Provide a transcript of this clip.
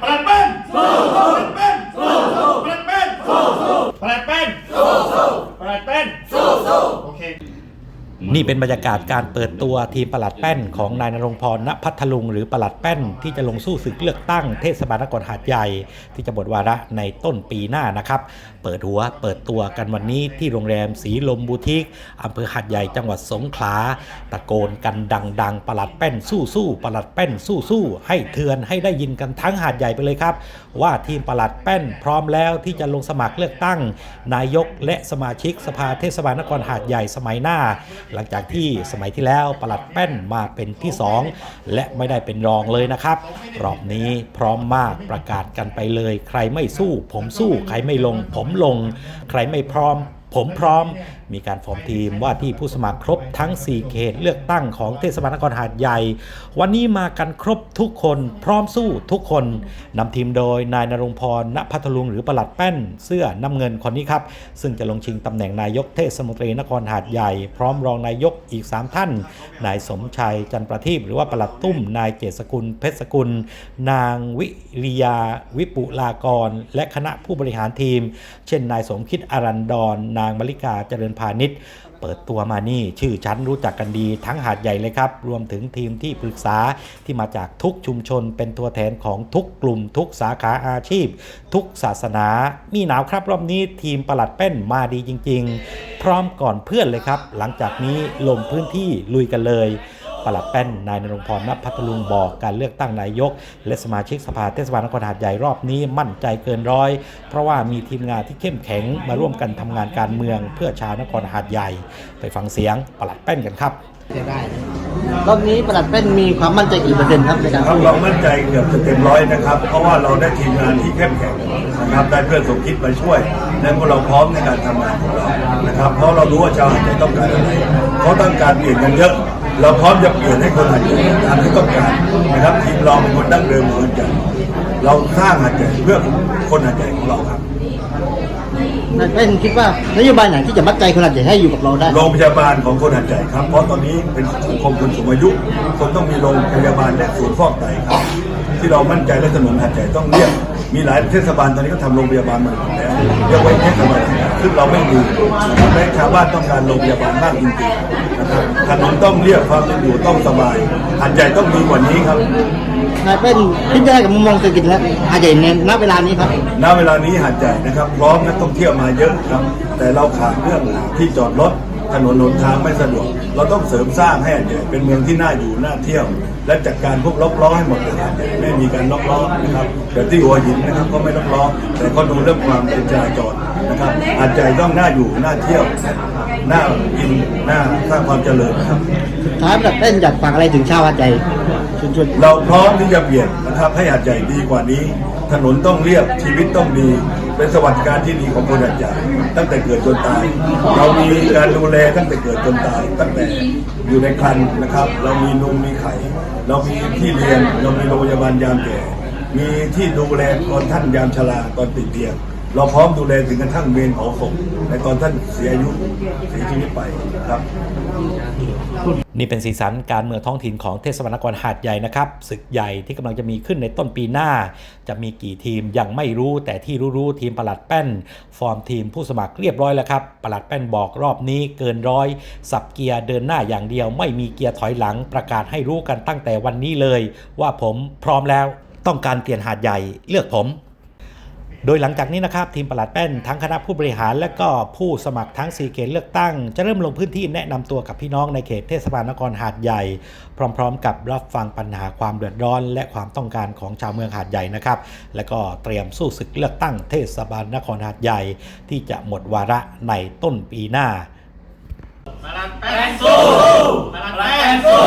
But I bet นี่เป็นบรรยากาศการเปิดตัวทีมปลัดแป้นของนายนรงพรณพัทลุง หรือปลัดแป้นที่จะลงสู้ศึกเลือกตั้งเทศบาลนครหาดใหญ่ ที่จะหมดวาระในต้นปีหน้านะครับ เปิดหัวเปิดตัวกันวันนี้ที่โรงแรมสีลมบูติกอำเภอหาดใหญ่จังหวัดสงขลาตะโกนกันดัง ๆปลัดแป้นสู้สู้ๆปลัดแป้นสู้สู้ๆให้เทือนให้ได้ยินกันทั้งหาดใหญ่ไปเลยครับ ว่าทีมปลัดแป้นพร้อมแล้วที่จะลงสมัครเลือกตั้ง นายกและสมาชิกสภาเทศบาลนครหาดใหญ่สมัยหน้าหลังจากที่สมัยที่แล้วปลัดแป้นมาเป็นที่ 2 และไม่ได้เป็นรองเลยนะครับ รอบนี้พร้อมมากประกาศกันไปเลย ใครไม่สู้ผมสู้ ใครไม่ลงผมลง ใครไม่พร้อม ผมพร้อมมีการฟอร์มทีมว่าที่ผู้สมัครครบทั้ง 4 เขตเลือกตั้งของเทศบาลนครหาดใหญ่ วันนี้มากันครบทุกคนพร้อมสู้ทุกคนนำทีมโดยนายนรงพรณพัทลุงหรือประหลัดแป้น เสื้อน้ำเงินคนนี้ครับ ซึ่งจะลงชิงตำแหน่งนายกเทศมนตรีนครหาดใหญ่ พร้อมรองนายกอีก 3 ท่าน นายสมชัยจันประทีปหรือว่าประหลัดตุ้ม นายเจษกุลเพชรสกุล นางวิริยาวิปุลากร และคณะผู้บริหารทีม เช่น นายสมคิดอารันดรนางมริกาเจริญพาณิชย์ เปิดตัวมานี่ชื่อชั้นรู้จักกันดีทั้งหาดใหญ่เลยครับ รวมถึงทีมที่ปรึกษาที่มาจากทุกชุมชน เป็นตัวแทนของทุกกลุ่ม ทุกสาขาอาชีพ ทุกศาสนา มีหนาวครับรอบนี้ทีมประหลัดแป้นมาดีจริง ๆ พร้อมก่อนเพื่อนเลยครับ หลังจากนี้ลงพื้นที่ลุยกันเลย ปลัดแป้นนายนรงค์พรณพัทลุงบอกการเลือกตั้งนายก และสมาชิกสภาเทศบาลนครหาดใหญ่รอบนี้มั่นใจเกินร้อย เพราะว่ามีทีมงานที่เข้มแข็งมาร่วมกันทำงานการเมือง เพื่อชาวนครหาดใหญ่ ไปฟังเสียงปลัดแป้นกันครับจะได้นะรอบนี้ประหลัดเป็นมีความมั่นใจกี่เปอร์เซ็นต์ครับในการครับสู้เรามั่นใจเกือบจะเต็มร้อยนะครับ เพราะว่าเราได้ทีมงานที่เข้มแข็งนะครับได้เพื่อนสมคิดมาช่วย และพวกเราพร้อมในการทำงานของเรานะครับ เพราะเรารู้ว่าชาวหาดใหญ่ต้องการอะไรเขาต้องการเปลี่ยนกันเยอะ เราพร้อมจะเปลี่ยนให้คนหาดใหญ่ตามที่ต้องการนะครับทีมเราเป็นคนดั้งเดิมของหาดใหญ่เราสร้างหาดใหญ่เพื่อคนหาดใหญ่ของเราครับนายเป็นคิดว่านโยบายไหนที่จะมัดใจคนหัดใหญ่ให้อยู่กับเราได้โรงพยาบาลของคนหัดใหญ่ครับ เพราะตอนนี้เป็นสังคมคนสูงอายุคนต้องมีโรงพยาบาลและศูนย์ฟอกไตครับ ที่เรามั่นใจและถนนหัดใหญ่ต้องเรียก มีหลายเทศบาลตอนนี้ก็ทำโรงพยาบาลมาหมดแล้วยกเว้นเทศบาลซึ่งเราไม่มีนะครับและชาวบ้านต้องการโรงพยาบาลมากจริงๆนะครับถนนต้องเรียกความเป็นอยู่ต้องสบายหัดใหญ่ต้องดีกว่านี้ครับนายเป็นคิดได้กับมุมมองเศรษฐกิจแล้วหัดใหญ่ในณเวลานี้ครับณเวลานี้หาดใหญ่นะครับพร้อมนักท่องเที่ยวมาเยอะครับ แต่เราขาดเรื่องที่จอดรถ ถนนหนทางไม่สะดวก เราต้องเสริมสร้างให้หาดใหญ่เป็นเมืองที่น่าอยู่น่าเที่ยว และจัดการพวกล็อกล้อให้หมดเลยหาดใหญ่ไม่มีการล็อกล้อนะครับแต่ที่หัวหินนะครับก็ไม่ล็อกล้อ แต่ก็ดูเรื่องความเป็นจราจรนะครับหาดใหญ่ต้องน่าอยู่น่าเที่ยวน่ากินน่าสร้างความเจริญครับสุดท้ายประหลัดเป็นอยากฝากอะไรถึงชาวหัดใหญ่ชุนชนเราพร้อมที่จะเปลี่ยนนะครับให้หาดใหญ่ดีกว่านี้ ถนนต้องเรียบชีวิตต้องดี เป็นสวัสดิการที่ดีของคนหาดใหญ่ตั้งแต่เกิดจนตาย เรามีการดูแลตั้งแต่เกิดจนตาย ตั้งแต่อยู่ในครรภ์นะครับ เรามีนมมีไข่ เรามีที่เรียนเรามีโรงพยาบาลยามแก่มีที่ดูแลตอนท่านยามชราตอนติดเตียง เราพร้อมดูแลถึงกระทั่งเมนเผาศพในตอนท่านเสียอายุเสียชีวิตไปครับ นี่เป็นสีสันการเมืองท้องถิ่นของเทศบาลนครหาดใหญ่นะครับศึกใหญ่ที่กำลังจะมีขึ้นในต้นปีหน้า จะมีกี่ทีมยังไม่รู้แต่ที่รู้ๆทีมปลัดแป้น ฟอร์มทีมผู้สมัครเรียบร้อยแล้วครับปลัดแป้นบอกรอบนี้เกินร้อยสับเกียร์เดินหน้าอย่างเดียว ไม่มีเกียร์ถอยหลังประกาศให้รู้กันตั้งแต่วันนี้เลย ว่าผมพร้อมแล้ว ต้องการเปลี่ยนหาดใหญ่เลือกผม โดยหลังจากนี้นะครับทีมปลัดแป้นทั้งคณะผู้บริหาร และก็ผู้สมัครทั้ง4เขตเลือกตั้ง จะเริ่มลงพื้นที่แนะนำตัวกับพี่น้องในเขตเทศบาลนครหาดใหญ่ พร้อม ๆ กับรับฟังปัญหาความเดือดร้อน และความต้องการของชาวเมืองหาดใหญ่นะครับและก็เตรียมสู้ศึกเลือกตั้งเทศบาลนครหาดใหญ่ ที่จะหมดวาระในต้นปีหน้าแป้งสู้